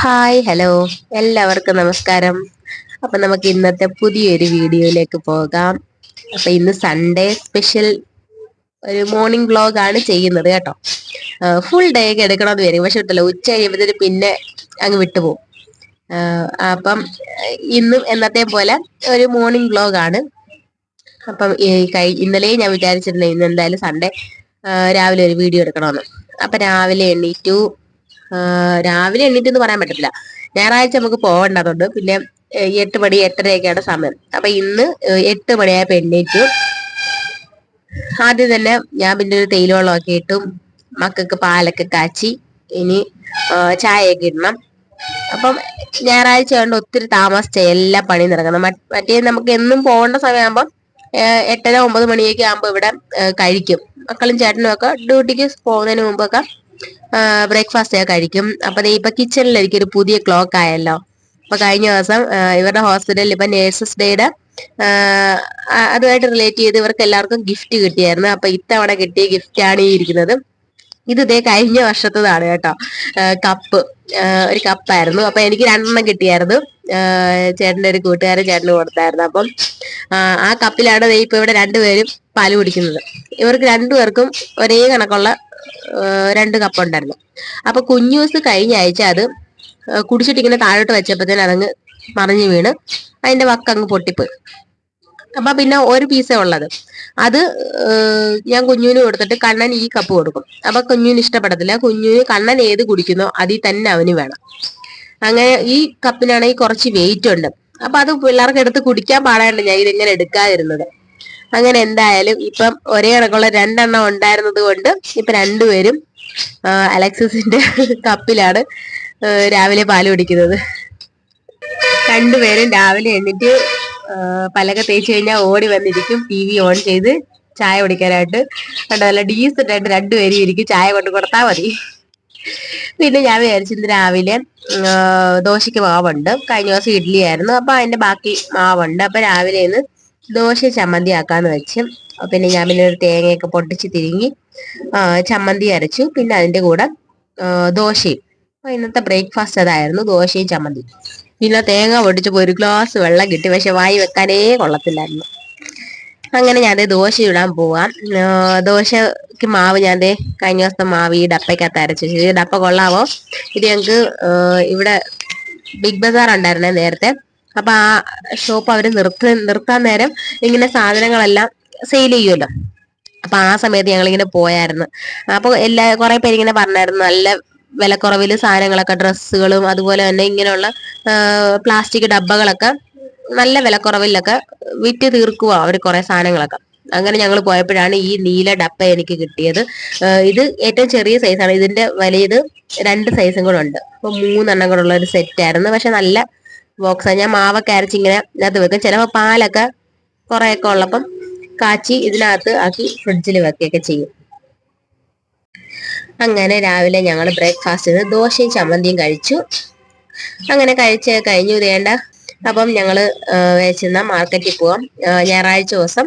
Hi hello എല്ലാവർക്കും നമസ്കാരം. അപ്പൊ നമുക്ക് ഇന്നത്തെ പുതിയൊരു വീഡിയോയിലേക്ക് പോകാം. അപ്പൊ ഇന്ന് സൺഡേ സ്പെഷ്യൽ ഒരു മോർണിംഗ് വ്ലോഗ് ആണ് ചെയ്യുന്നത് കേട്ടോ. ഫുൾ ഡേ ഒക്കെ എടുക്കണമെന്ന് വരും പക്ഷെ കിട്ടില്ല ഉച്ച കഴിയുമ്പോഴത്തേന് പിന്നെ അങ്ങ് വിട്ടുപോകും. അപ്പം ഇന്നും എന്നത്തെ പോലെ ഒരു മോർണിംഗ് വ്ലോഗ് ആണ്. അപ്പം ഇന്നലെ ഞാൻ വിചാരിച്ചിരുന്നു ഇന്ന് എന്തായാലും സൺഡേ രാവിലെ ഒരു വീഡിയോ എടുക്കണമെന്ന്. അപ്പൊ രാവിലെ എണ്ണീറ്റു രാവിലെ എണ്ണീറ്റെന്ന് പറയാൻ പറ്റത്തില്ല. ഞായറാഴ്ച നമുക്ക് പോകേണ്ടതുണ്ട് പിന്നെ എട്ട് മണി എട്ടരയൊക്കെയാണ് സമയം. അപ്പൊ ഇന്ന് എട്ട് മണിയായപ്പോ എണ്ണീറ്റു ആദ്യം തന്നെ ഞാൻ പിന്നെ ഒരു തേയിലവെള്ളമൊക്കെ ഇട്ടു. മക്കൾക്ക് പാലൊക്കെ കാച്ചി. ഇനി ചായയൊക്കെ ഇടണം. അപ്പം ഞായറാഴ്ച കൊണ്ട് ഒത്തിരി താമസിച്ച എല്ലാ പണിയും നടക്കണം മറ്റേ നമുക്ക് എന്നും പോകേണ്ട സമയമാകുമ്പോൾ എട്ടര ഒമ്പത് മണിയൊക്കെ ആകുമ്പോൾ ഇവിടെ കഴിക്കും. മക്കളും ചേട്ടനും ഒക്കെ ഡ്യൂട്ടിക്ക് പോകുന്നതിന് മുമ്പൊക്കെ ബ്രേക്ക്ഫാസ്റ്റ് ഒക്കെ കഴിക്കും. അപ്പൊ ഇപ്പൊ കിച്ചണിൽ എനിക്കൊരു പുതിയ ക്ലോക്ക് ആയല്ലോ. അപ്പൊ കഴിഞ്ഞ ദിവസം ഇവരുടെ ഹോസ്പിറ്റലിൽ ഇപ്പൊ നേഴ്സസ് ഡേയുടെ അതുമായിട്ട് റിലേറ്റ് ചെയ്ത് ഇവർക്ക് എല്ലാവർക്കും ഗിഫ്റ്റ് കിട്ടിയായിരുന്നു. അപ്പൊ ഇത്തവണ കിട്ടിയ ഗിഫ്റ്റ് ആണ് ഈ ഇരിക്കുന്നത്. ഇത് ഇതേ കഴിഞ്ഞ വർഷത്തതാണ് കേട്ടോ. കപ്പ്. ഒരു കപ്പായിരുന്നു. അപ്പൊ എനിക്ക് രണ്ടെണ്ണം കിട്ടിയായിരുന്നു. ചേട്ടന്റെ ഒരു കൂട്ടുകാരൻ ചേട്ടന് കൊടുത്തായിരുന്നു. അപ്പം ആ കപ്പിലാണ് ഇപ്പൊ ഇവിടെ രണ്ടുപേരും പാൽ കുടിക്കുന്നത്. ഇവർക്ക് രണ്ടുപേർക്കും ഒരേ കണക്കുള്ള രണ്ട് കപ്പ് ഉണ്ടായിരുന്നു. അപ്പൊ കുഞ്ഞു ദിവസം കഴിഞ്ഞ ആഴ്ച അത് കുടിച്ചിട്ട് ഇങ്ങനെ താഴോട്ട് വെച്ചപ്പോഴത്തേന് അതങ്ങ് മറിഞ്ഞു വീണ്. അതിന്റെ വക്കങ്ങ് പൊട്ടിപ്പോയി. അപ്പൊ പിന്നെ ഒരു പീസേ ഉള്ളത്. അത് ഞാൻ കുഞ്ഞുവിന് കൊടുത്തിട്ട് കണ്ണൻ ഈ കപ്പ് കൊടുക്കും. അപ്പൊ കുഞ്ഞുവിന് ഇഷ്ടപ്പെടത്തില്ല. കുഞ്ഞുവിന് കണ്ണൻ ഏത് കുടിക്കുന്നോ അതിൽ തന്നെ അവന് വേണം. അങ്ങനെ ഈ കപ്പിനാണെങ്കിൽ കുറച്ച് വെയിറ്റ് ഉണ്ട്. അപ്പൊ അത് പിള്ളേർക്ക് എടുത്ത് കുടിക്കാൻ പാടാണ്ട് ഞാൻ ഇതിങ്ങനെ എടുക്കാതിരുന്നത്. അങ്ങനെ എന്തായാലും ഇപ്പം ഒരേ കണക്കുള്ള രണ്ടെണ്ണം ഉണ്ടായിരുന്നത് കൊണ്ട് ഇപ്പൊ രണ്ടുപേരും അലക്സസിന്റെ കപ്പിലാണ് രാവിലെ പാൽ കുടിക്കുന്നത്. രണ്ടുപേരും രാവിലെ എണ്ണിട്ട് പലക തേച്ച് കഴിഞ്ഞാൽ ഓടി വന്നിരിക്കും ടി വി ഓൺ ചെയ്ത് ചായ കുടിക്കാനായിട്ട്. കണ്ടോ നല്ല ഡീസന്റ് ആയിട്ട് രണ്ടുപേരും ഇരിക്കും ചായ കൊണ്ട് കൊടുത്താൽ മതി. പിന്നെ ഞാൻ വിചാരിച്ചിരുന്നു രാവിലെ ദോശയ്ക്ക് മാവുണ്ട്. കഴിഞ്ഞ ദിവസം ഇഡ്ഡലി ആയിരുന്നു അപ്പൊ അതിന്റെ ബാക്കി മാവുണ്ട്. അപ്പൊ രാവിലെ ഇന്ന് ദോശ ചമ്മന്തി ആക്കാന്ന് വെച്ച്. പിന്നെ ഞാൻ പിന്നെ ഒരു തേങ്ങയൊക്കെ പൊട്ടിച്ച് തിരിങ്ങി ചമ്മന്തി അരച്ചു. പിന്നെ അതിന്റെ കൂടെ ദോശയും. അപ്പൊ ഇന്നത്തെ ബ്രേക്ക്ഫാസ്റ്റ് അതായിരുന്നു ദോശയും ചമ്മന്തി പിന്നെ തേങ്ങ പൊടിച്ചപ്പോൾ ഒരു ഗ്ലാസ് വെള്ളം കിട്ടി. പക്ഷെ വായി വെക്കാനേ കൊള്ളത്തില്ലായിരുന്നു. അങ്ങനെ ഞാൻ ദോശ ഇടാൻ പോവാം. ദോശക്ക് മാവ് ഞാൻ കഴിഞ്ഞ ദിവസത്തെ മാവ് ഈ ഡപ്പയ്ക്കകത്ത് അരച്ചു ഈ ഡപ്പ കൊള്ളാവോ? ഇത് ഞങ്ങൾക്ക് ഇവിടെ ബിഗ് ബസാർ ഉണ്ടായിരുന്നേ നേരത്തെ. അപ്പൊ ആ ഷോപ്പ് അവർ നിർത്ത നിർത്താൻ നേരം ഇങ്ങനെ സാധനങ്ങളെല്ലാം സെയിൽ ചെയ്യുമല്ലോ അപ്പൊ ആ സമയത്ത് ഞങ്ങൾ ഇങ്ങനെ പോയായിരുന്നു. അപ്പൊ എല്ലാ കുറെ പേര് ഇങ്ങനെ പറഞ്ഞായിരുന്നു നല്ല വിലക്കുറവിൽ സാധനങ്ങളൊക്കെ ഡ്രസ്സുകളും അതുപോലെ തന്നെ ഇങ്ങനെയുള്ള പ്ലാസ്റ്റിക് ഡബ്ബകളൊക്കെ നല്ല വിലക്കുറവിലൊക്കെ വിറ്റ് തീർക്കുക അവർ കുറെ സാധനങ്ങളൊക്കെ. അങ്ങനെ ഞങ്ങൾ പോയപ്പോഴാണ് ഈ നീല ഡപ്പ എനിക്ക് കിട്ടിയത്. ഇത് ഏറ്റവും ചെറിയ സൈസാണ് ഇതിന്റെ വലിയത് രണ്ട് സൈസും കൂടെ ഉണ്ട്. അപ്പൊ മൂന്നെണ്ണം കൂടെ ഉള്ള ഒരു സെറ്റ് ആയിരുന്നു. പക്ഷെ നല്ല ബോക്സാണ് ഞാൻ മാവൊക്കെ അരച്ച് ഇങ്ങനെ ഇതിനകത്ത് വെക്കും. ചിലപ്പോൾ പാലൊക്കെ കുറേയൊക്കെ ഉള്ളപ്പം കാച്ചി ഇതിനകത്ത് ആക്കി ഫ്രിഡ്ജിൽ വെക്കുകയൊക്കെ ചെയ്യും. അങ്ങനെ രാവിലെ ഞങ്ങൾ ബ്രേക്ക്ഫാസ്റ്റിന് ദോശയും ചമ്മന്തിയും കഴിച്ചു. അങ്ങനെ കഴിച്ച് കഴിഞ്ഞു വേണ്ട അപ്പം ഞങ്ങൾ വെച്ചിരുന്ന മാർക്കറ്റിൽ പോവാം. ഞായറാഴ്ച ദിവസം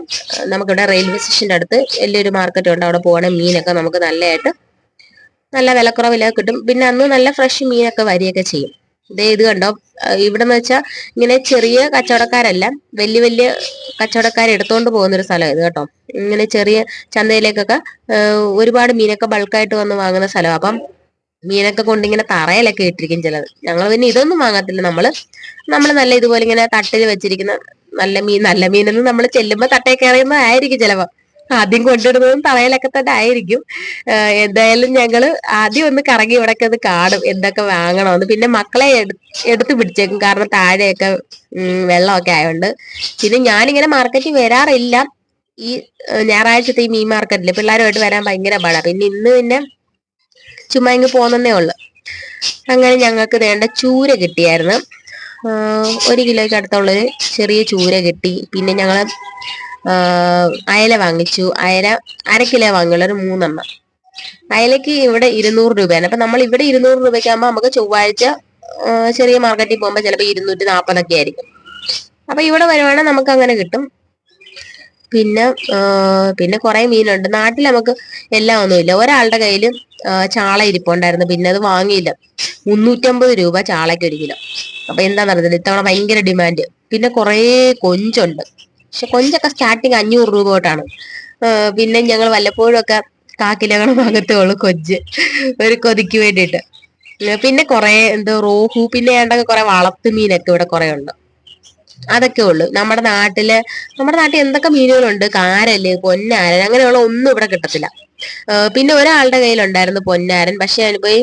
നമുക്കിവിടെ റെയിൽവേ സ്റ്റേഷന്റെ അടുത്ത് വലിയൊരു മാർക്കറ്റ് ഉണ്ട്. അവിടെ പോകണമെങ്കിൽ മീനൊക്കെ നമുക്ക് നല്ലതായിട്ട് നല്ല വിലക്കുറവിലൊക്കെ കിട്ടും. പിന്നെ അന്ന് നല്ല ഫ്രഷ് മീനൊക്കെ വരികയൊക്കെ ചെയ്യും. ഇതേ ഇത് കണ്ടോ? ഇവിടെ എന്ന് വെച്ചാൽ ഇങ്ങനെ ചെറിയ കച്ചവടക്കാരല്ല വലിയ വലിയ കച്ചവടക്കാർ എടുത്തോണ്ട് പോകുന്ന ഒരു സ്ഥലം ഇത് കേട്ടോ. ഇങ്ങനെ ചെറിയ ചന്തയിലേക്കൊക്കെ ഒരുപാട് മീനൊക്കെ ബൾക്കായിട്ട് വന്ന് വാങ്ങുന്ന സ്ഥലം. അപ്പം മീനൊക്കെ കൊണ്ട് ഇങ്ങനെ തറയിലൊക്കെ ഇട്ടിരിക്കും ചിലത്. ഞങ്ങൾ പിന്നെ ഇതൊന്നും വാങ്ങത്തില്ല. നമ്മൾ നമ്മൾ നല്ല ഇതുപോലെ ഇങ്ങനെ തട്ടിൽ വെച്ചിരിക്കുന്ന നല്ല മീൻ നല്ല മീനെന്ന് നമ്മൾ ചെല്ലുമ്പോൾ തട്ടേ കയറുന്നതായിരിക്കും ചിലപ്പോ. ആദ്യം കൊണ്ടിടുന്നതും തറയിലൊക്കെ തന്നെ ആയിരിക്കും. എന്തായാലും ഞങ്ങൾ ആദ്യം ഒന്ന് കറങ്ങി ഇവിടൊക്കെ ഒന്ന് കാണും എന്തൊക്കെ വാങ്ങണമെന്ന്. പിന്നെ മക്കളെ എടുത്ത് പിടിച്ചേക്കും. കാരണം താഴെയൊക്കെ വെള്ളമൊക്കെ ആയതുകൊണ്ട് പിന്നെ ഞാനിങ്ങനെ മാർക്കറ്റിൽ വരാറില്ല. ഈ ഞായറാഴ്ചത്തെ ഈ മീൻ മാർക്കറ്റിൽ പിള്ളേരുമായിട്ട് വരാൻ ഭയങ്കര പാടാ. പിന്നെ ഇന്ന് പിന്നെ ചുമ്മാ ഇങ്ങ് പോന്നേ ഉള്ളു. അങ്ങനെ ഞങ്ങൾക്ക് വേണ്ട ചൂര കിട്ടിയായിരുന്നു. ഒരു കിലോയ്ക്ക് അടുത്തുള്ളൊരു ചെറിയ ചൂര കിട്ടി. പിന്നെ ഞങ്ങൾ അയല വാങ്ങിച്ചു. അയല അര കിലോ വാങ്ങിയുള്ള ഒരു മൂന്നെണ്ണം. അയലക്ക് ഇവിടെ ഇരുന്നൂറ് രൂപയാണ്. അപ്പൊ നമ്മൾ ഇവിടെ ഇരുന്നൂറ് രൂപയ്ക്ക് ആകുമ്പോൾ നമുക്ക് ചൊവ്വാഴ്ച ചെറിയ മാർക്കറ്റിൽ പോകുമ്പോൾ ചിലപ്പോൾ ഇരുന്നൂറ്റി നാൽപ്പതൊക്കെ ആയിരിക്കും. അപ്പൊ ഇവിടെ വരുവാണെങ്കിൽ നമുക്ക് അങ്ങനെ കിട്ടും. പിന്നെ പിന്നെ കുറെ മീനുണ്ട്. നാട്ടിൽ നമുക്ക് എല്ലാം ഒന്നുമില്ല ഒരാളുടെ കയ്യിൽ ചാള ഇരിപ്പുണ്ടായിരുന്നു. പിന്നെ അത് വാങ്ങിയില്ല. മുന്നൂറ്റമ്പത് രൂപ ചാളയ്ക്ക് ഒരു കിലോ. അപ്പൊ എന്താ അറിയത്തില്ല. ഇത്തവണ ഭയങ്കര ഡിമാൻഡ്. പിന്നെ കുറേ കൊഞ്ചുണ്ട്. പക്ഷെ കൊഞ്ചൊക്കെ സ്റ്റാർട്ടിങ് അഞ്ഞൂറ് രൂപ തൊട്ടാണ്. പിന്നെ ഞങ്ങൾ വല്ലപ്പോഴും ഒക്കെ കാക്കിലകൾ വാങ്ങത്തേ ഉള്ളൂ കൊഞ്ച് ഒരു കൊതിക്ക് വേണ്ടിയിട്ട്. പിന്നെ കുറെ എന്തോ റോഹു പിന്നെ ഏണ്ടൊക്കെ കുറെ വളർത്തു മീനൊക്കെ ഇവിടെ കുറെ ഉണ്ട്. അതൊക്കെ ഉള്ളു. നമ്മുടെ നാട്ടിൽ നമ്മുടെ നാട്ടിൽ എന്തൊക്കെ മീനുകളുണ്ട്? കാരൽ പൊന്നാരൻ അങ്ങനെയുള്ള ഒന്നും ഇവിടെ കിട്ടത്തില്ല. പിന്നെ ഒരാളുടെ കയ്യിലുണ്ടായിരുന്നു പൊന്നാരൻ. പക്ഷെ അതിനിപ്പോയി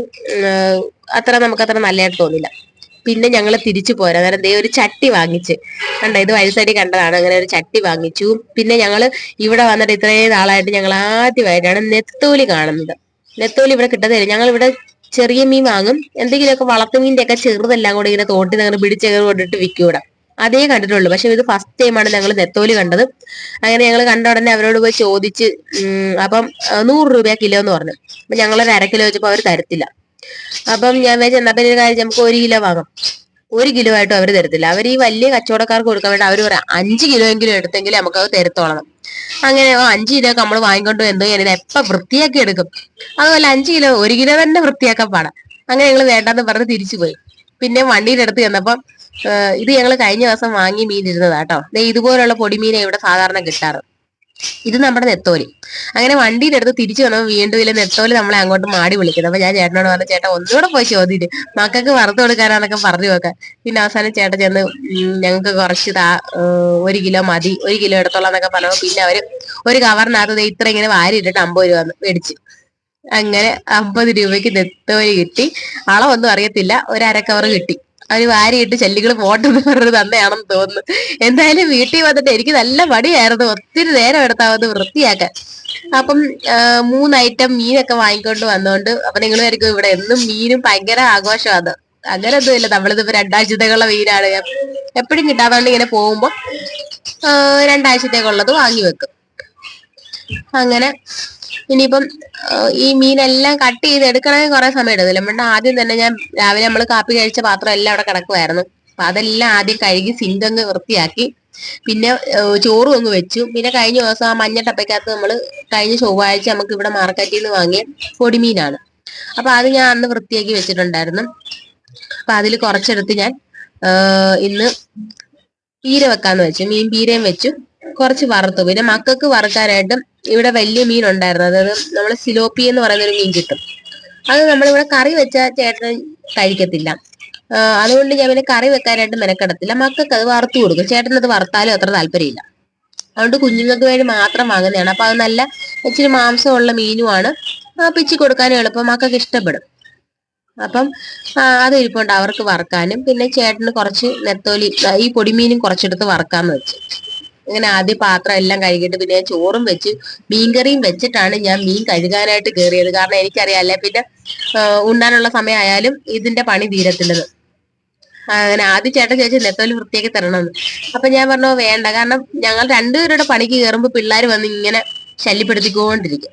അത്ര നമുക്ക് അത്ര നല്ലതായിട്ട് തോന്നില്ല. പിന്നെ ഞങ്ങൾ തിരിച്ചു പോരാ. അന്നേരം ദേ ഒരു ചട്ടി വാങ്ങിച്ച്. കണ്ട ഇത് വഴിസൈഡിൽ കണ്ടതാണ്. അങ്ങനെ ഒരു ചട്ടി വാങ്ങിച്ചു. പിന്നെ ഞങ്ങൾ ഇവിടെ വന്നിട്ട് ഇത്രയും നാളായിട്ട് ഞങ്ങൾ ആദ്യമായിട്ടാണ് നെത്തോലി കാണുന്നത്. നെത്തോലി ഇവിടെ കിട്ടത്തില്ല ഞങ്ങൾ ഇവിടെ ചെറിയ മീൻ വാങ്ങും. എന്തെങ്കിലുമൊക്കെ വളർത്തുമീന്റെ ഒക്കെ ചെറുതെല്ലാം കൂടെ ഇങ്ങനെ തോട്ടി ഞങ്ങൾ പിടിച്ചു കൊണ്ടിട്ട് വിൽക്കും ഇവിടെ. അതേ കണ്ടിട്ടുള്ളൂ. പക്ഷെ ഇത് ഫസ്റ്റ് ടൈമാണ് ഞങ്ങൾ നെത്തോലി കണ്ടത്. അങ്ങനെ ഞങ്ങൾ കണ്ട ഉടനെ അവരോട് പോയി ചോദിച്ച് അപ്പം നൂറ് രൂപ കിലോ എന്ന് പറഞ്ഞു. അപ്പൊ ഞങ്ങളൊരു അര കിലോ വെച്ചപ്പോൾ അവർ തരത്തില്ല. അപ്പം ഞാൻ വിചാരിച്ചു എന്നാ പിന്നെ ഒരു കാര്യം നമുക്ക് ഒരു കിലോ വാങ്ങാം. ഒരു കിലോ ആയിട്ടും അവർ തരത്തില്ല. അവർ ഈ വലിയ കച്ചവടക്കാർക്ക് കൊടുക്കാൻ വേണ്ടി അവർ പറയാം അഞ്ച് കിലോ എങ്കിലും എടുത്തെങ്കിൽ നമുക്ക് അത് തരത്തോളണം അങ്ങനെ അഞ്ച് കിലോ നമ്മൾ വാങ്ങിക്കൊണ്ട് എന്തോ ഞാൻ എപ്പ വൃത്തിയാക്കി എടുക്കും? അതുപോലെ അഞ്ച് കിലോ ഒരു കിലോ തന്നെ വൃത്തിയാക്കാൻ പാടാം. അങ്ങനെ ഞങ്ങൾ വേണ്ടാന്ന് പറഞ്ഞ് തിരിച്ചു പോയി. പിന്നെ വണ്ടിയുടെ അടുത്ത് ചെന്നപ്പം ഇത് ഞങ്ങൾ കഴിഞ്ഞ ദിവസം വാങ്ങി മീൻ ഇരുന്നതാട്ടോ ഇതുപോലുള്ള പൊടിമീനെ ഇവിടെ സാധാരണ കിട്ടാറ്. ഇത് നമ്മുടെ നെത്തോലി. അങ്ങനെ വണ്ടിയുടെ അടുത്ത് തിരിച്ചു വന്നപ്പോൾ വീണ്ടും ഇല്ല നെത്തോലി നമ്മളെ അങ്ങോട്ട് മാടി വിളിക്കുന്നത് അപ്പൊ ഞാൻ ചേട്ടനോട് പറഞ്ഞു ചേട്ടാ ഒന്നുകൂടെ പോയി ചോദിച്ചു മക്കൾക്ക് വറുത്ത് കൊടുക്കാനാന്നൊക്കെ പറഞ്ഞു വെക്കാൻ പിന്നെ അവസാനം ചേട്ടൻ ചെന്ന് ഞങ്ങൾക്ക് കുറച്ച് താ ഒരു കിലോ മതി ഒരു കിലോ എടുത്തോളാം എന്നൊക്കെ പറഞ്ഞു പിന്നെ അവർ ഒരു കവറിനകത്ത് ഇത്ര ഇങ്ങനെ വാരി ഇട്ടിട്ട് അമ്പത് രൂപ മേടിച്ച്. അങ്ങനെ അമ്പത് രൂപയ്ക്ക് നെത്തോലി കിട്ടി. അളവൊന്നും അറിയത്തില്ല. ഒരു അര കവർ കിട്ടി. അവർ വാരിയിട്ട് ചെല്ലികൾ പോട്ടെന്ന് പറഞ്ഞൊരു തന്നെയാണെന്ന് തോന്നുന്നു. എന്തായാലും വീട്ടിൽ വന്നിട്ട് എനിക്ക് നല്ല മടിയായിരുന്നു. ഒത്തിരി നേരം എടുത്താവുന്നത് വൃത്തിയാക്കാൻ. അപ്പം മൂന്ന് ഐറ്റം മീനൊക്കെ വാങ്ങിക്കൊണ്ട് വന്നോണ്ട് അപ്പൊ നിങ്ങൾ ഇവിടെ എന്നും മീനും ഭയങ്കര ആഘോഷമാണ്. അങ്ങനെ ഒന്നുമില്ല നമ്മളിതിപ്പോ രണ്ടാഴ്ചത്തേക്കുള്ള മീനാണ്. എപ്പോഴും കിട്ടാത്തോണ്ട് ഇങ്ങനെ പോകുമ്പോ രണ്ടാഴ്ചത്തേക്കുള്ളത് വാങ്ങി വെക്കും. അങ്ങനെ ഇനിയിപ്പം ഈ മീനെല്ലാം കട്ട് ചെയ്ത് എടുക്കണമെങ്കിൽ കുറെ സമയം എടുക്കില്ല നമ്മുടെ ആദ്യം തന്നെ ഞാൻ രാവിലെ നമ്മൾ കാപ്പി കഴിച്ച പാത്രം എല്ലാം അവിടെ കിടക്കുമായിരുന്നു അപ്പൊ അതെല്ലാം ആദ്യം കഴുകി സിന്തങ്ങ് വൃത്തിയാക്കി. പിന്നെ ചോറും അങ്ങ് വെച്ചു. പിന്നെ കഴിഞ്ഞ ദിവസം ആ മഞ്ഞ ടപ്പയ്ക്കകത്ത് നമ്മൾ കഴിഞ്ഞ ചൊവ്വാഴ്ച നമുക്ക് ഇവിടെ മാർക്കറ്റിൽ നിന്ന് വാങ്ങിയ പൊടിമീനാണ്. അപ്പൊ അത് ഞാൻ അന്ന് വൃത്തിയാക്കി വെച്ചിട്ടുണ്ടായിരുന്നു. അപ്പൊ അതിൽ കുറച്ചെടുത്ത് ഞാൻ ഇന്ന് പീര വെക്കാന്ന് വെച്ചു. മീൻ പീരയും വെച്ചു. കുറച്ച് വറുത്തു. പിന്നെ മക്കൾക്ക് വറുക്കാനായിട്ട് ഇവിടെ വലിയ മീൻ ഉണ്ടായിരുന്നു അതായത് നമ്മൾ സിലോപ്പി എന്ന് പറയുന്ന ഒരു മീൻ കിട്ടും. അത് നമ്മളിവിടെ കറി വെച്ച ചേട്ടൻ കഴിക്കത്തില്ല. അതുകൊണ്ട് ഞാൻ പിന്നെ കറി വെക്കാനായിട്ട് മെനക്കെടത്തില്ല. മക്കൾക്ക് അത് വറുത്തു കൊടുക്കും. ചേട്ടൻ അത് വറുത്താലും അത്ര താല്പര്യമില്ല. അതുകൊണ്ട് കുഞ്ഞുങ്ങൾക്ക് വേണ്ടി മാത്രം വാങ്ങുന്നതാണ്. അപ്പൊ അത് നല്ല ഇച്ചിരി മാംസമുള്ള മീനുമാണ്. പിച്ചി കൊടുക്കാനും എളുപ്പം. മക്കൾക്ക് ഇഷ്ടപ്പെടും. അപ്പം അത് ഇരിപ്പുണ്ട്. അവർക്ക് വറുക്കാനും. പിന്നെ ചേട്ടന് കുറച്ച് നെത്തോലി ഈ പൊടിമീനും കുറച്ചെടുത്ത് വറുക്കാന്ന് വെച്ചു. ഇങ്ങനെ ആദ്യം പാത്രം എല്ലാം കഴുകിയിട്ട് പിന്നെ ഞാൻ ചോറും വെച്ച് മീൻകറിയും വെച്ചിട്ടാണ് ഞാൻ മീൻ കഴുകാനായിട്ട് കയറിയത് കാരണം എനിക്കറിയാം അല്ലെ പിന്നെ ഉണ്ണാനുള്ള സമയമായാലും ഇതിന്റെ പണി തീരത്തില്ലത്. അങ്ങനെ ആദ്യം ചേട്ടൻ ചോദിച്ചു നെത്തോലി വൃത്തിയാക്കി തരണമെന്ന്. അപ്പൊ ഞാൻ പറഞ്ഞു വേണ്ട. കാരണം ഞങ്ങൾ രണ്ടുപേരുടെ പണിക്ക് കയറുമ്പോൾ പിള്ളേർ വന്ന് ഇങ്ങനെ ശല്യപ്പെടുത്തിക്കൊണ്ടിരിക്കും.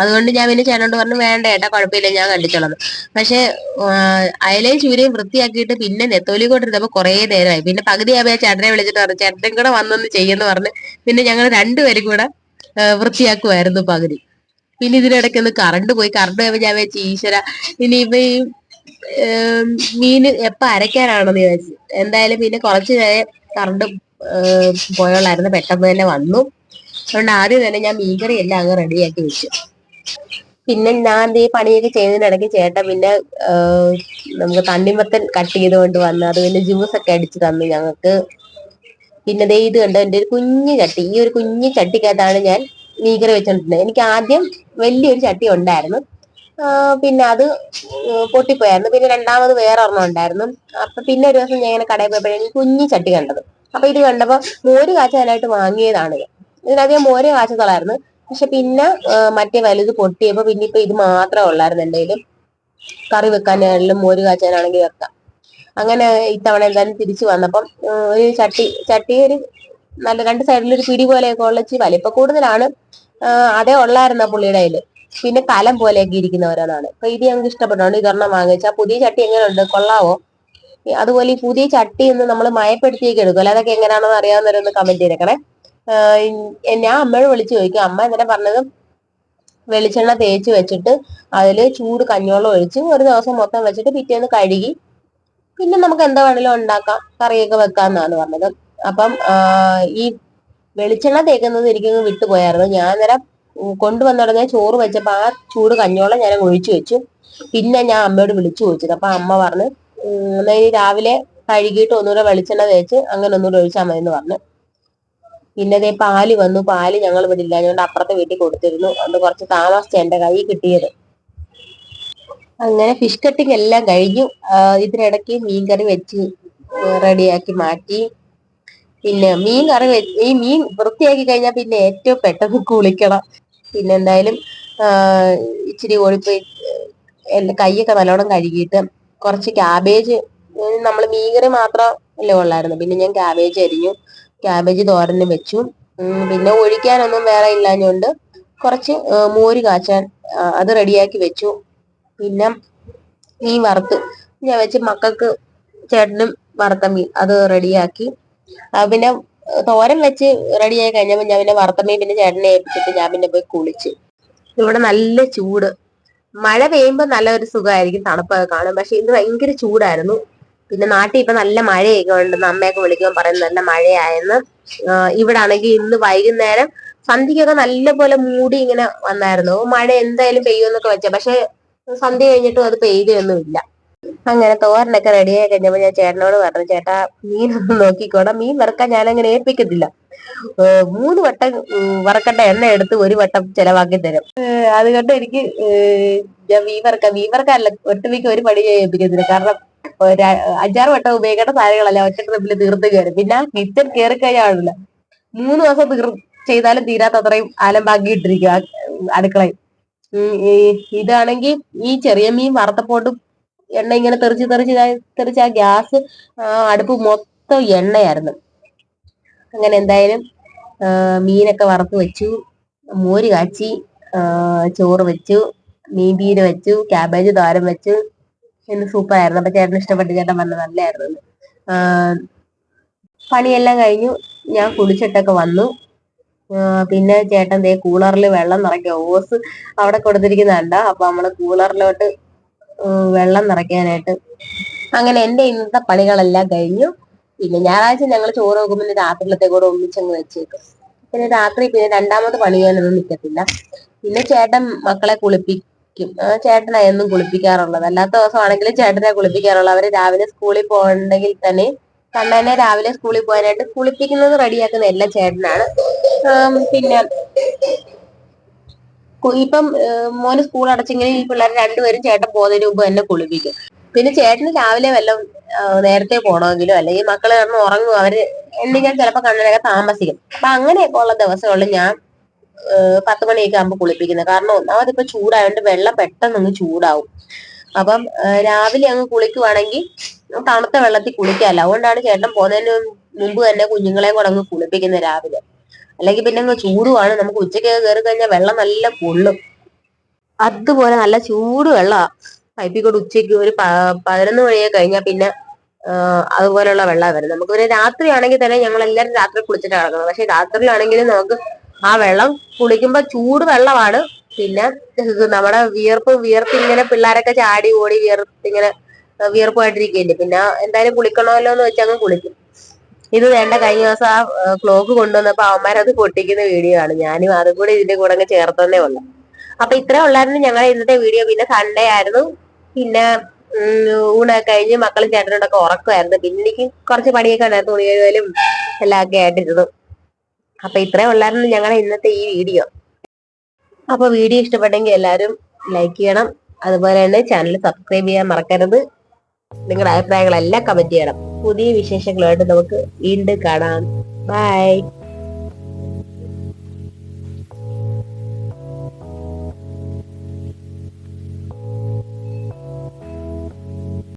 അതുകൊണ്ട് ഞാൻ പിന്നെ ചേട്ടനോട് പറഞ്ഞു വേണ്ട ഏട്ടാ കുഴപ്പമില്ല ഞാൻ കണ്ടിച്ചോളാം പക്ഷെ അയലയും ചൂരയും വൃത്തിയാക്കിയിട്ട് പിന്നെ നെത്തോലി കൊണ്ടിരുന്നപ്പോ കുറേ നേരമായി. പിന്നെ പകുതി ആവുമ്പോൾ ചേട്ടനെ വിളിച്ചിട്ട് പറഞ്ഞു ചേട്ടൻ കൂടെ വന്നൊന്ന് ചെയ്യുന്നു പറഞ്ഞ് പിന്നെ ഞങ്ങൾ രണ്ടുപേരും കൂടെ വൃത്തിയാക്കുമായിരുന്നു പകുതി. പിന്നെ ഇതിനിടയ്ക്ക് ഒന്ന് കറണ്ട് പോയി. കറണ്ട് പോയപ്പോ ഞാൻ വെച്ച് ഈശ്വര ഇനിയിപ്പോ ഈ മീന് എപ്പൊ അരയ്ക്കാനാണെന്ന് ചോദിച്ചു എന്തായാലും പിന്നെ കുറച്ച് നേരം കറണ്ട് പോയോളായിരുന്നു പെട്ടെന്ന് തന്നെ വന്നു. അതുകൊണ്ട് ആദ്യം തന്നെ ഞാൻ മീൻകറി എല്ലാം അങ്ങ് റെഡിയാക്കി വെച്ചു. പിന്നെ ഞാൻ ഈ പണിയൊക്കെ ചെയ്യുന്നതിനിടയ്ക്ക് ചേട്ടൻ പിന്നെ നമുക്ക് തണ്ണിമത്തൻ കട്ട് ചെയ്തുകൊണ്ട് വന്ന് അത് പിന്നെ ജ്യൂസ് ഒക്കെ അടിച്ച് തന്നു ഞങ്ങൾക്ക്. പിന്നെ ദേ ഇത് കണ്ടോ എന്റെ ഒരു കുഞ്ഞു ചട്ടി. ഈ ഒരു കുഞ്ഞു ചട്ടിക്കകത്താണ് ഞാൻ മീൻകറി വെച്ചോണ്ടിരുന്നത്. എനിക്ക് ആദ്യം വലിയൊരു ചട്ടി ഉണ്ടായിരുന്നു. പിന്നെ അത് പൊട്ടിപ്പോയായിരുന്നു. പിന്നെ രണ്ടാമത് വേറെ ഒരെണ്ണം ഉണ്ടായിരുന്നു. അപ്പൊ പിന്നെ ഒരു ദിവസം ഞാൻ ഇങ്ങനെ കടയിൽ പോയപ്പോഴാണ് കുഞ്ഞു ചട്ടി കണ്ടത്. അപ്പൊ ഇത് കണ്ടപ്പോ മോര് കാച്ചാനായിട്ട് വാങ്ങിയതാണ് ഇത് ഇതിനകത്ത് ഞാൻ മോര് കാച്ചതളായിരുന്നു. പക്ഷെ പിന്നെ മറ്റേ വലുത് പൊട്ടിയപ്പോ പിന്നെ ഇപ്പൊ ഇത് മാത്രമേ ഉള്ളായിരുന്നു എന്തെങ്കിലും കറി വെക്കാനാണെങ്കിലും മോര് കാച്ചാനാണെങ്കിൽ വെക്കാം അങ്ങനെ ഇത്തവണ എന്തായാലും തിരിച്ചു വന്നപ്പം ഒരു ചട്ടി ചട്ടി ഒരു നല്ല രണ്ട് സൈഡിൽ ഒരു പിടി പോലെയൊക്കെ ഉള്ള ഇച്ചിരി വലിപ്പ കൂടുതലാണ്. അതേ ഉള്ളായിരുന്നു പുള്ളിയുടെ കയ്യിൽ. പിന്നെ കലം പോലെയൊക്കെ ഇരിക്കുന്ന ഓരോന്നാണ്. അപ്പൊ ഇത് ഞങ്ങൾക്ക് ഇഷ്ടപ്പെട്ടോണ്ട് ഇതൊരെണ്ണം വാങ്ങിച്ച പുതിയ ചട്ടി എങ്ങനെയുണ്ട്? കൊള്ളാവോ? അതുപോലെ ഈ പുതിയ ചട്ടി ഒന്ന് നമ്മൾ മയപ്പെടുത്തിയൊക്കെ എടുക്കും. അതൊക്കെ എങ്ങനെയാണെന്ന് അറിയാവുന്നവരൊന്ന് കമന്റ് ചെയ്തേക്കണേ. ഞാൻ അമ്മയോട് വിളിച്ചു ചോദിക്കും. അമ്മ എന്നിട്ട് പറഞ്ഞത് വെളിച്ചെണ്ണ തേച്ച് വെച്ചിട്ട് അതിൽ ചൂട് കഞ്ഞോളം ഒഴിച്ച് ഒരു ദിവസം മൊത്തം വെച്ചിട്ട് പിറ്റേന്ന് കഴുകി പിന്നെ നമുക്ക് എന്താ വേണേലും ഉണ്ടാക്കാം. കറിയൊക്കെ വെക്കാന്നാണ് പറഞ്ഞത്. അപ്പം ഈ വെളിച്ചെണ്ണ തേക്കുന്നത് എനിക്കൊന്ന് വിട്ടുപോയായിരുന്നു. ഞാൻ നേരം കൊണ്ടുവന്നുടനെ ചോറ് വെച്ചപ്പോൾ ആ ചൂട് കഞ്ഞോളം ഞാൻ ഒഴിച്ചു വെച്ചു. പിന്നെ ഞാൻ അമ്മയോട് വിളിച്ചു ചോദിച്ചത്. അപ്പൊ അമ്മ പറഞ്ഞു എന്നാ രാവിലെ കഴുകിയിട്ട് ഒന്നുകൂടെ വെളിച്ചെണ്ണ തേച്ച് അങ്ങനെ ഒന്നുകൂടെ ഒഴിച്ചാൽ മതി എന്ന് പറഞ്ഞു. പിന്നെ അതേ പാൽ വന്നു. പാൽ ഞങ്ങൾ ഇവിടെ ഇല്ല അപ്പുറത്തെ വീട്ടിൽ കൊടുത്തിരുന്നു. അതുകൊണ്ട് കുറച്ച് താമസിച്ച എന്റെ കൈ കിട്ടിയത്. അങ്ങനെ ഫിഷ് കട്ടിങ് എല്ലാം കഴിഞ്ഞു. ഇതിനിടയ്ക്ക് മീൻ കറി വെച്ച് റെഡിയാക്കി മാറ്റി. പിന്നെ മീൻ കറി ഈ മീൻ വൃത്തിയാക്കി കഴിഞ്ഞാൽ പിന്നെ ഏറ്റവും പെട്ടെന്ന് കുളിക്കണം. പിന്നെ എന്തായാലും ഇച്ചിരി ഓടിപ്പോയി കൈയൊക്കെ നല്ലോണം കഴുകിയിട്ട് കുറച്ച് ക്യാബേജ് നമ്മൾ മീൻകറി മാത്രം അല്ലേ ഉള്ളായിരുന്നു. പിന്നെ ഞാൻ ക്യാബേജ് അരിഞ്ഞു. ക്യാബേജ് തോരനും വെച്ചു. പിന്നെ ഒഴിക്കാനൊന്നും വേറെ ഇല്ലാഞ്ഞുകൊണ്ട് കുറച്ച് മോര് കാച്ചാൻ അത് റെഡിയാക്കി വെച്ചു. പിന്നെ മീൻ വറുത്ത് ഞാൻ വെച്ച് മക്കൾക്ക് ചേട്ടനും വറുത്ത മീൻ അത് റെഡിയാക്കി. പിന്നെ തോരൻ വെച്ച് റെഡിയായി കഴിഞ്ഞപ്പോൾ ഞാൻ പിന്നെ വറുത്ത മീൻ പിന്നെ ചേട്ടനെ ഏൽപ്പിച്ചിട്ട് ഞാൻ പിന്നെ പോയി കുളിച്ച്. ഇവിടെ നല്ല ചൂട്. മഴ പെയ്യുമ്പോൾ നല്ലൊരു സുഖമായിരിക്കും തണുപ്പൊക്കെ കാണും. പക്ഷെ ഇത് ഭയങ്കര ചൂടായിരുന്നു. പിന്നെ നാട്ടിൽ ഇപ്പൊ നല്ല മഴയൊക്കെ ഉണ്ടെന്ന് അമ്മയൊക്കെ വിളിക്കുമ്പോൾ പറയുന്നത് നല്ല മഴയായെന്ന്. ഇവിടെ ആണെങ്കിൽ ഇന്ന് വൈകുന്നേരം സന്ധ്യക്കൊക്കെ നല്ല പോലെ മൂടി ഇങ്ങനെ വന്നായിരുന്നു. മഴ എന്തായാലും പെയ്യുമെന്നൊക്കെ വെച്ച പക്ഷെ സന്ധ്യ കഴിഞ്ഞിട്ടും അത് പെയ്തൊന്നുമില്ല അങ്ങനെ തോരനൊക്കെ റെഡിയായി കഴിഞ്ഞപ്പോ ഞാൻ ചേട്ടനോട് പറഞ്ഞു ചേട്ടാ മീനൊന്നും നോക്കിക്കോണം മീൻ വറക്കാൻ ഞാൻ അങ്ങനെ ഏൽപ്പിക്കത്തില്ല മൂന്ന് വട്ടം വറക്കട്ട എണ്ണ എടുത്ത് ഒരു വട്ടം ചെലവാക്കി തരും. അതുകൊണ്ട് എനിക്ക് ഞാൻ മീൻ വറക്കാം മീൻ വറക്കാനല്ല ഒട്ടുമിക്ക ഒരു പണി ഞാൻ ഏൽപ്പിക്കത്തില്ല. കാരണം അഞ്ചാറ് വട്ടം ഉപയോഗിക്കേണ്ട സാധനങ്ങളല്ല ഒറ്റ ട്രിപ്പിൽ തീർത്ത് കയറും പിന്നെ കിച്ചൺ കയറി കഴിഞ്ഞാണില്ല മൂന്ന് ദിവസം തീർ ചെയ്താലും തീരാത്ത അത്രയും ആലമ്പാക്കി ഇട്ടിരിക്കുക അടുക്കളയും ഇതാണെങ്കിൽ ഈ ചെറിയ മീൻ വറുത്തപ്പോട്ട് എണ്ണ ഇങ്ങനെ തെറിച്ച് തെറിച്ച് തെറിച്ച് ആ ഗ്യാസ് അടുപ്പ് മൊത്തം എണ്ണയായിരുന്നു. അങ്ങനെ എന്തായാലും മീനൊക്കെ വറുത്ത് വെച്ചു മോര് കാച്ചി ചോറ് വെച്ചു മീൻ പീര് വെച്ചു ക്യാബേജ് തോരൻ വെച്ചു എന്ന് സൂപ്പർ ആയിരുന്നു അപ്പൊ ചേട്ടന് ഇഷ്ടപ്പെട്ട്. ചേട്ടൻ പറഞ്ഞത് നല്ലായിരുന്നു. പണിയെല്ലാം കഴിഞ്ഞു. ഞാൻ കുളിച്ചിട്ടൊക്കെ വന്നു. പിന്നെ ചേട്ടൻ ദേ കൂളറിൽ വെള്ളം നിറയ്ക്കുക. ഓസ് അവിടെ കൊടുത്തിരിക്കുന്നുണ്ട്. അപ്പൊ നമ്മൾ കൂളറിലോട്ട് വെള്ളം നിറയ്ക്കാനായിട്ട്. അങ്ങനെ എന്റെ ഇന്നത്തെ പണികളെല്ലാം കഴിഞ്ഞു. പിന്നെ ഞായറാഴ്ച ഞങ്ങൾ ചോറ് നോക്കുമ്പോൾ രാത്രിയിലത്തെ കൂടെ ഒന്നിച്ചങ്ങ് വെച്ചേക്കും. പിന്നെ രാത്രി പിന്നെ രണ്ടാമത് പണി ചെയ്യാനൊന്നും നിൽക്കത്തില്ല പിന്നെ ചേട്ടൻ മക്കളെ കുളിപ്പിക്കും ചേട്ടനാ എന്നും കുളിപ്പിക്കാറുള്ളത്. അല്ലാത്ത ദിവസമാണെങ്കിൽ ചേട്ടനെ കുളിപ്പിക്കാറുള്ളത്. അവർ രാവിലെ സ്കൂളിൽ പോകണമെങ്കിൽ തന്നെ കണ്ണനെ രാവിലെ സ്കൂളിൽ പോകാനായിട്ട് കുളിപ്പിക്കുന്നത് റെഡിയാക്കുന്ന എല്ലാ ചേട്ടനാണ്. പിന്നെ ഇപ്പം മോന് സ്കൂൾ അടച്ചെങ്കിൽ ഈ പിള്ളേർ രണ്ടുപേരും ചേട്ടൻ പോകുന്നതിന് മുമ്പ് തന്നെ കുളിപ്പിക്കും. പിന്നെ ചേട്ടന് രാവിലെ വല്ലതും നേരത്തെ പോണമെങ്കിലും അല്ലെങ്കിൽ മക്കൾ കിടന്ന് ഉറങ്ങും അവർ എന്തെങ്കിലും ചിലപ്പോൾ കണ്ണനൊക്കെ താമസിക്കും. അപ്പൊ അങ്ങനെയൊക്കെ ഉള്ള ദിവസങ്ങളിൽ ഞാൻ പത്ത് മണിയൊക്കെ ആകുമ്പോൾ കുളിപ്പിക്കുന്നത്. കാരണം ഒന്നാമത് ഇപ്പൊ ചൂടായതുകൊണ്ട് വെള്ളം പെട്ടെന്ന് ഒന്ന് ചൂടാവും. അപ്പം രാവിലെ അങ്ങ് കുളിക്കുവാണെങ്കിൽ തണുത്ത വെള്ളത്തിൽ കുളിക്കാമല്ലോ അതുകൊണ്ടാണ് ചേട്ടൻ പോകുന്നതിന് മുമ്പ് തന്നെ കുഞ്ഞുങ്ങളെ കൂടെ അങ്ങ് കുളിപ്പിക്കുന്നത് രാവിലെ. അല്ലെങ്കിൽ പിന്നെ അങ്ങ് ചൂടുമാണ് നമുക്ക് ഉച്ചയ്ക്ക് കയറി കഴിഞ്ഞാൽ വെള്ളം നല്ല കൊള്ളും. അതുപോലെ നല്ല ചൂട് വെള്ളമാണ് പൈപ്പിൽ കൂടെ ഉച്ചയ്ക്ക് ഒരു പതിനൊന്ന് മണിയൊക്കെ കഴിഞ്ഞാൽ പിന്നെ അതുപോലെയുള്ള വെള്ളം വരുന്നത്. നമുക്ക് പിന്നെ രാത്രി ആണെങ്കിൽ തന്നെ ഞങ്ങൾ എല്ലാവരും രാത്രി കുളിച്ചിട്ടാണ് കിടക്കുന്നത് പക്ഷെ രാത്രിയിലാണെങ്കിലും നമുക്ക് ആ വെള്ളം കുളിക്കുമ്പോൾ ചൂട് വെള്ളമാണ്. പിന്നെ നമ്മുടെ വിയർപ്പ് വിയർപ്പ് ഇങ്ങനെ പിള്ളേരൊക്കെ ചാടി ഓടി വിയർപ്പ് ഇങ്ങനെ വിയർപ്പായിട്ടിരിക്കുകയല്ലേ പിന്നെ എന്തായാലും കുളിക്കണമല്ലോ എന്ന് വെച്ച് അങ്ങ് കുളിക്കും. ഇത് വേണ്ട കഴിഞ്ഞ ദിവസം ആ ക്ലോക്ക് കൊണ്ടുവന്നപ്പോ അവന്മാരത് പൊട്ടിക്കുന്ന വീഡിയോ ആണ്. ഞാനും അതും കൂടെ ഇതിന്റെ കൂടെ അങ്ങ് ചേർത്തന്നേ ഉള്ളു. അപ്പൊ ഇത്രേ ഉള്ളായിരുന്നു ഞങ്ങളുടെ ഇന്നത്തെ വീഡിയോ. പിന്നെ സൺഡേ ആയിരുന്നു. പിന്നെ ഊണൊക്കെ കഴിഞ്ഞ് മക്കളും ചേട്ടനോടൊക്കെ ഉറക്കുമായിരുന്നു. പിന്നെ എനിക്ക് കുറച്ച് പണിയൊക്കെ ഉണ്ടായിരുന്നു തുണി കഴുകലും എല്ലാം ഒക്കെ ആയിട്ടിരുന്നു. അപ്പൊ ഇത്രേ ഉള്ളായിരുന്നു ഞങ്ങളുടെ ഇന്നത്തെ ഈ വീഡിയോ. അപ്പൊ വീഡിയോ ഇഷ്ടപ്പെട്ടെങ്കിൽ എല്ലാവരും ലൈക്ക് ചെയ്യണം. അതുപോലെ തന്നെ ചാനൽ സബ്സ്ക്രൈബ് ചെയ്യാൻ മറക്കരുത്. നിങ്ങളുടെ അഭിപ്രായങ്ങളെല്ലാം കമന്റ് ചെയ്യണം. പുതിയ വിശേഷങ്ങളുമായിട്ട് നമുക്ക് വീണ്ടും കാണാം. ബൈ